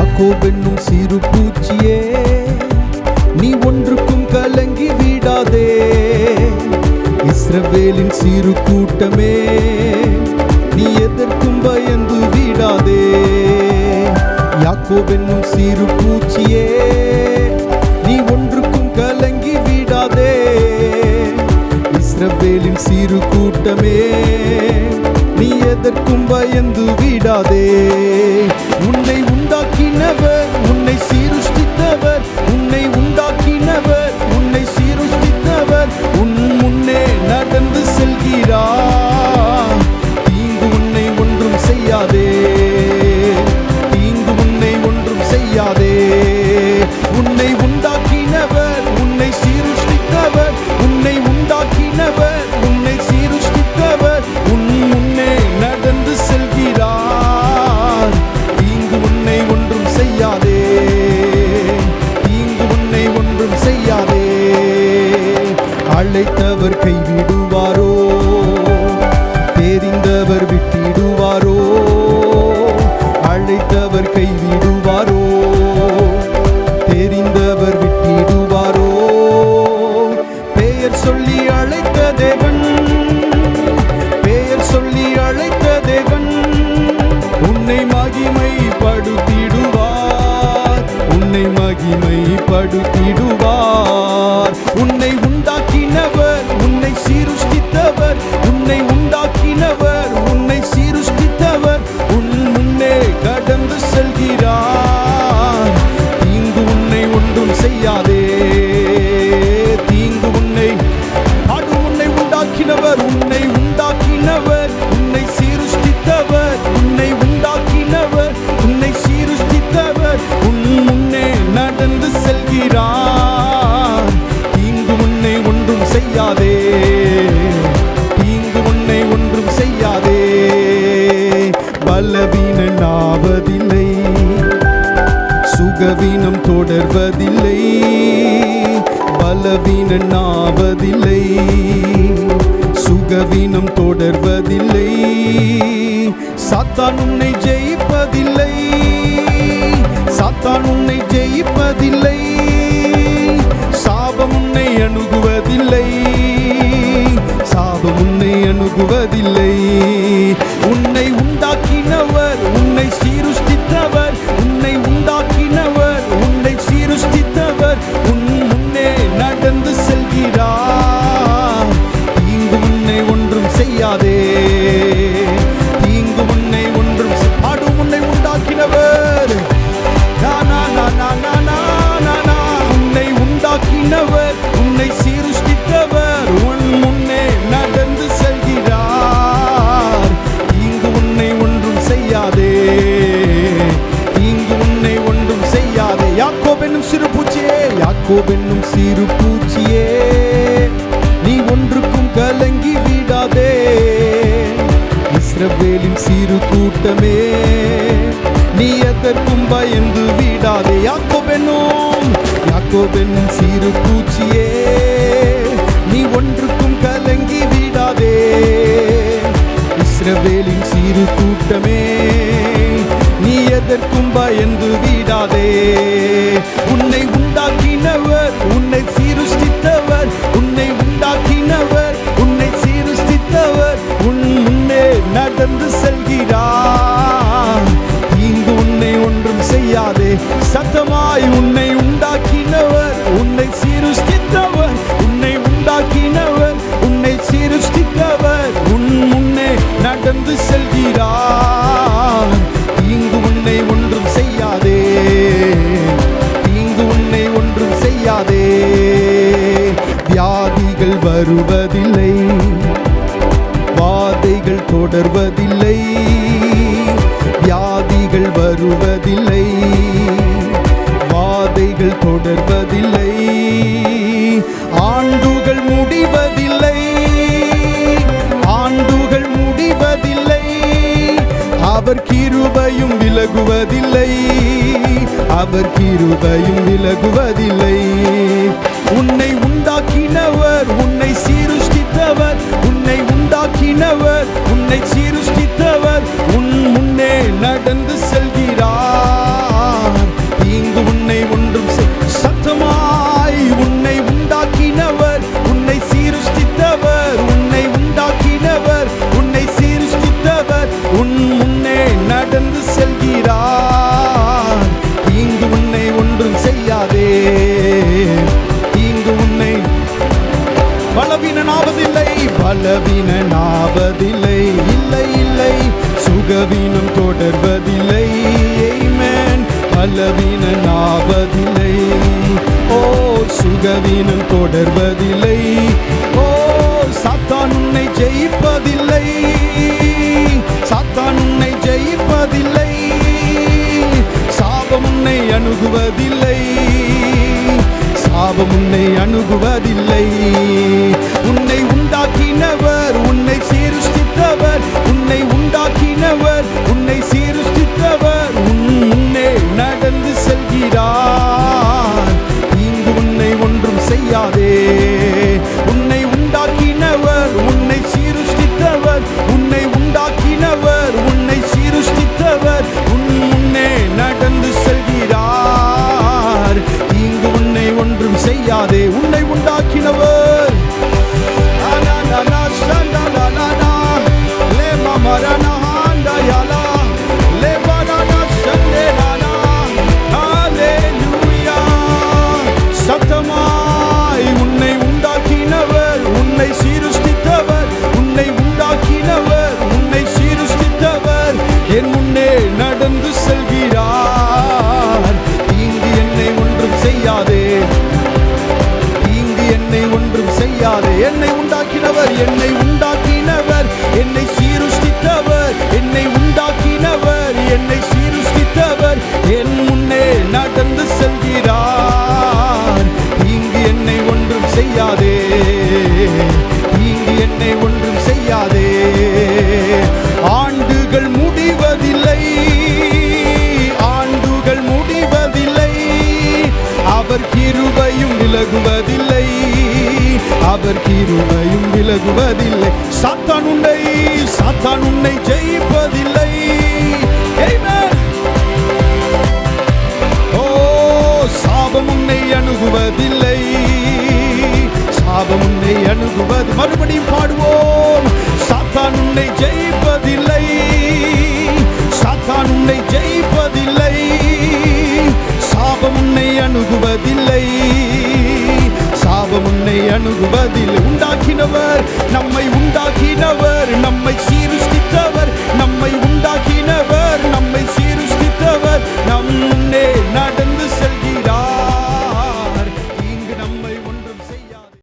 யாக்கோபென்னும் சிறு பூச்சியே நீ ஒன்றுக்கும் கலங்கி விடாதே. இஸ்ரவேலின் சிறு கூட்டமே நீ எதற்கும் பயந்து விடாதே. யாக்கோபென்னும் சிறு பூச்சியே நீ ஒன்றுக்கும் கலங்கி விடாதே. இஸ்ரவேலின் சிறு கூட்டமே நீ எதற்கும் பயந்து விடாதே. அழைத்தவர் கைவிடுவாரோ? தெரிந்தவர் விட்டிடுவாரோ? அழைத்தவர் கைவிடுவாரோ? தெரிந்தவர் விட்டிடுவாரோ? பெயர் சொல்லி அழைத்த தேவன் பெயர் சொல்லி அழைத்த தேவன் உன்னை மகிமைப்படுத்திடுவார். உன்னை மகிமைப்படுத்திடுவார். பலவீனன் நாவதில்லை சுகவீனம் தொடர்வதில்லை. சாத்தான் உன்னை ஜெயிப்பதில்லை. சாத்தான் உன்னை ஜெயிப்பதில்லை. சாபம் உன்னை அணுகுவதில்லை. சாபம் உன்னை அணுகுவதில்லை. யாக்கோபென்னும் சிறு பூச்சியே நீ ஒன்றுக்கும் கலங்கி விடாதே. இஸ்ரவேலின் சிறு கூட்டமே நீ எதற்கும் பயந்து விடாதே. யாக்கோபென்னும் யாக்கோபென்னும் சிறு பூச்சியே நீ ஒன்றுக்கும் கலங்கி விடாதே. இஸ்ரவேலின் சிறு கூட்டமே நீ எதற்கும் பயந்து விடாதே. நடந்து செல்கிறார். தீங்கு உன்னை ஒன்றும் செய்யாதே. தீங்கு உன்னை ஒன்றும் செய்யாதே. வியாதிகள் வருவதில்லை. வாதைகள் தொடர்வதில்லை. வியாதிகள் வருவதில்லை. வாதைகள் தொடர்வதில்லை. ஆண்டுகள் முடிவதில்லை. அவர் கிருபையும் விலகுவதில்லை. உன்னை உண்டாக்கினவர் உன்னை சீருஷ்டித்தவர் உன்னை உண்டாக்கினவர் உன்னை சீருஷ்டித்தவர் உன் முன்னே நடந்து செல்கிறார். தொடர்வதில்லை. ஓ சாத்தான் உன்னை ஜெயிப்பதில்லை. சாத்தான் உன்னை ஜெயிப்பதில்லை. சாபம் உன்னை அணுகுவதில்லை. சாபம் உன்னை அணுகுவதில்லை. உன்னை உண்டாக்கினவர் உன்னை சீருஷ்டித்தவர் உன்னை உண்டாக்கினவர் உன்னை ஹalleluya. சத்தமாய் உன்னை உண்டாக்கினவர் உன்னை சீருஷ்டித்தவர் உன்னை உண்டாக்கினவர் உன்னை சீருஷ்டித்தவர் என் முன்னே நடந்து செல்கிறார். இங்கு என்னை ஒன்றும் செய்யாதே. முடியாது என்னை உண்டாக்கினவர் என்னை உண்டாக்கினவர். என்னை சீருஷ்டித்தவர் என்னை உண்டாக்கினவர். என்னை சீருஷ்டித்தவர் என் முன்னே நடந்து செல்கிறார். இங்கு என்னை ஒன்றும் செய்யாதே. இங்கு என்னை ஒன்றும் செய்யாதே. ஆண்டுகள் முடிவதில்லை. ஆண்டுகள் முடிவதில்லை. அவர் கிருபையும் விலகுவதில்லை. அவர் கிருபையும் விலகுவதில்லை. சாத்தான் உன்னை சாத்தான் உன்னை ஜெயிப்பதில்லை. ஓ சாபம் உன்னை அணுகுவதில்லை. சாபம் உன்னை அணுகுவது. மறுபடியும் பாடுவோம். சாத்தான் உன்னை ஜெயிப்பதில்லை. சாத்தான் உன்னை ஜெயிப்பதில்லை. சாபம் உன்னை அணுகுவதில்லை. அணுகுவதில் உண்டாக்கினவர். நம்மை உண்டாக்கினவர் நம்மை சீருஷ்டித்தவர் நம்மை உண்டாக்கினவர் நம்மை சீருஷ்டித்தவர் நம் முன்னே